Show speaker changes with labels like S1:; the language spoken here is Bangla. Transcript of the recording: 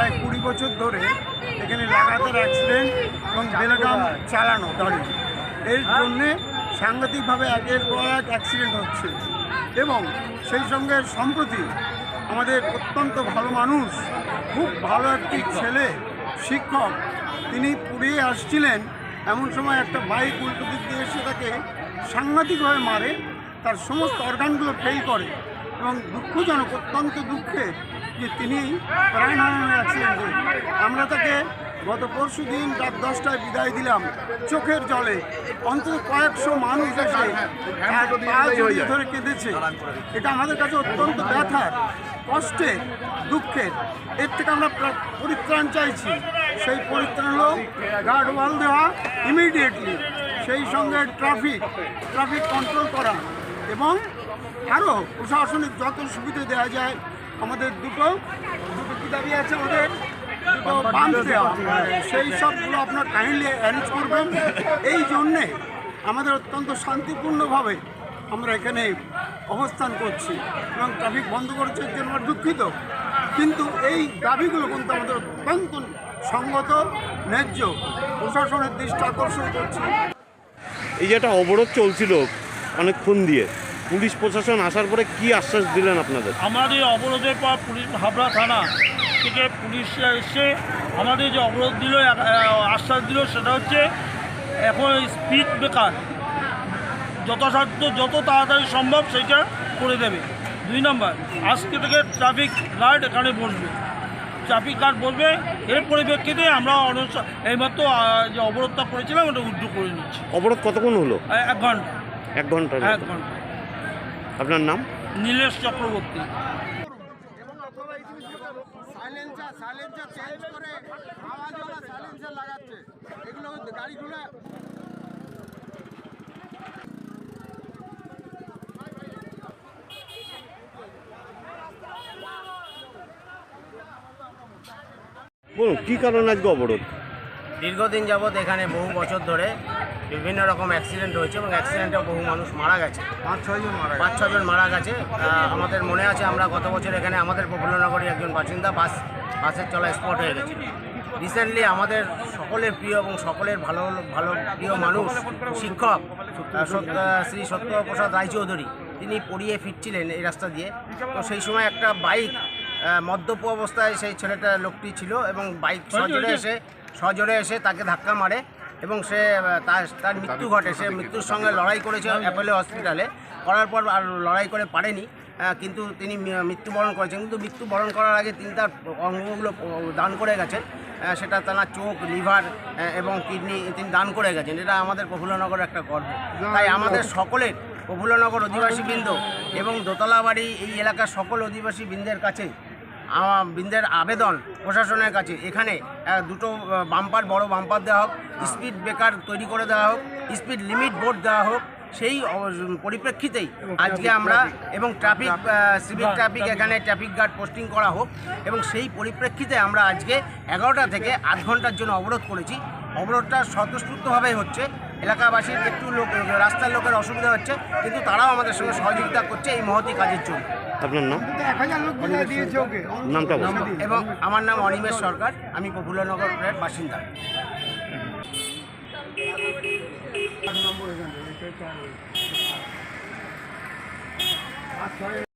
S1: প্রায় কুড়ি বছর ধরে এখানে লাগাতার অ্যাক্সিডেন্ট এবং বেলগাম চালানো গাড়ি এর জন্যে সাংঘাতিকভাবে একের পর এক অ্যাক্সিডেন্ট হচ্ছে। এবং সেই সঙ্গে সম্প্রতি আমাদের অত্যন্ত ভালো মানুষ, খুব ভালো একটি ছেলে, শিক্ষক, তিনি পুড়িয়ে আসছিলেন। এমন সময় একটা বাইক উল্টো দিক দিয়ে এসে তাকে সাংঘাতিকভাবে মারে, তার সমস্ত অর্গানগুলো ফেল করে এবং দুঃখজনক, অত্যন্ত দুঃখের যে তিনি প্রাণহানি অ্যাক্সিডেন্টে আমরা তাকে গত পরশু দিন রাত দশটায় বিদায় দিলাম চোখের জলে। অন্তত কয়েকশো মানুষ এসে জড়িয়ে ধরে কেঁদেছে। এটা আমাদের কাছে অত্যন্ত ব্যথার কষ্টে দুঃখের এর থেকে আমরা পরিত্রাণ চাইছি। সেই পরিত্রাণ হলো গার্ড ওয়াল দেওয়া ইমিডিয়েটলি সেই সঙ্গে ট্রাফিক ট্রাফিক কন্ট্রোল করা। এবং আরও প্রশাসনিক যত সুবিধা দেওয়া যায় আমাদের দুটো দুটো কী দাবি আছে আমাদের সেই সবগুলো আপনার কাইন্ডলি অ্যারেঞ্জ করবেন। এই জন্যে আমাদের অত্যন্ত শান্তিপূর্ণভাবে আমরা এখানে অবস্থান করছি এবং ট্রাফিক বন্ধ করেছে জন্য আমরা দুঃখিত। কিন্তু এই দাবিগুলো কিন্তু আমাদের অত্যন্ত সঙ্গত, ন্যায্য, প্রশাসনের দৃষ্টি আকর্ষণ করছি।
S2: এই যে একটা অবরোধ চলছিল অনেকক্ষণ দিয়ে পুলিশ প্রশাসন আসার পরে কি আশ্বাস দিলেন আপনাদের?
S3: আমাদের অবরোধের পর পুলিশ হাবড়া থানা থেকে পুলিশ এসে আমাদের যে অবরোধ দিল আশ্বাস দিল সেটা হচ্ছে এখন স্পিড ব্রেকার যথাসাধ্য যত তাড়াতাড়ি সম্ভব সেটা করে দেবে। দুই নম্বর আজকে থেকে ট্রাফিক গার্ড এখানে বসবে। ট্রাফিক গার্ড বসবে এর পরিপ্রেক্ষিতে আমরা এইমাত্র যে অবরোধটা করেছিলাম ওটা উদ্যোগ করে নিচ্ছি।
S2: অবরোধ কতক্ষণ হলো?
S3: এক ঘণ্টা।
S2: এক ঘণ্টার
S3: এক ঘণ্টা।
S2: আপনার নাম?
S3: Nilesh Chakraborty.
S1: Silencer silencer change করে আওয়াজওয়ালা সাইলেন্সার লাগাচ্ছে। এগুলো গাড়িগুলো।
S2: বলুন কি কারণে আজকে অবরোধ?
S4: দীর্ঘদিন যাবৎ এখানে বহু বছর ধরে বিভিন্ন রকম অ্যাক্সিডেন্ট হয়েছে এবং অ্যাক্সিডেন্টে বহু মানুষ মারা গেছে।
S1: পাঁচ ছয়জন মারা
S4: পাঁচ ছজন মারা গেছে। আমাদের মনে আছে আমরা গত বছর এখানে আমাদের প্রফুল্লনগরী একজন বাসিন্দা বাস বাসের চলা স্পট হয়ে গেছে রিসেন্টলি আমাদের সকলের প্রিয় এবং সকলের ভালো ভালো প্রিয় মানুষ শিক্ষক শ্রী সত্যপ্রসাদ রায়চৌধুরী তিনি পড়িয়ে ফিরছিলেন এই রাস্তা দিয়ে। তো সেই সময় একটা বাইক মদ্যপ অবস্থায় সেই ছেলেটা লোকটি ছিল এবং বাইক সজোরে এসে সজোরে এসে তাকে ধাক্কা মারে এবং সে, তার তার মৃত্যু ঘটে। সে মৃত্যুর সঙ্গে লড়াই করেছে অ্যাপোলো হসপিটালে। করার পর আর লড়াই করে পারেনি। কিন্তু তিনি মৃত্যুবরণ করেছেন। কিন্তু মৃত্যুবরণ করার আগে তিনি তার অঙ্গগুলো দান করে গেছেন। সেটা তার চোখ, লিভার এবং কিডনি তিনি দান করে গেছেন। এটা আমাদের প্রফুল্লনগরের একটা গর্ব। তাই আমাদের সকলের প্রফুল্লনগর অধিবাসী বৃন্দ এবং দোতলা বাড়ি এই এলাকার সকল অধিবাসী বৃন্দের কাছে বৃন্দের আবেদন প্রশাসনের কাছে। এখানে দুটো বাম্পার বড় বাম্পার দেওয়া হোক স্পিড ব্রেকার তৈরি করে দেওয়া হোক স্পিড লিমিট বোর্ড দেওয়া হোক সেই পরিপ্রেক্ষিতেই আজকে আমরা এবং ট্রাফিক সিভিল ট্রাফিক এখানে ট্রাফিক গার্ড পোস্টিং করা হোক এবং সেই পরিপ্রেক্ষিতে আমরা আজকে এগারোটা থেকে আধ ঘণ্টার জন্য অবরোধ করেছি। অবরোধটা স্বতঃস্ফূর্তভাবেই হচ্ছে। এলাকাবাসীর একটু লোক রাস্তার লোকের অসুবিধা হচ্ছে কিন্তু তারাও আমাদের সঙ্গে সহযোগিতা করছে এই মহতি কাজের জন্য।
S2: আপনার নাম? নামটা
S4: এবং আমার নাম অনিমেষ সরকার আমি প্রফুল্লনগরের বাসিন্দা।
S1: নম্বর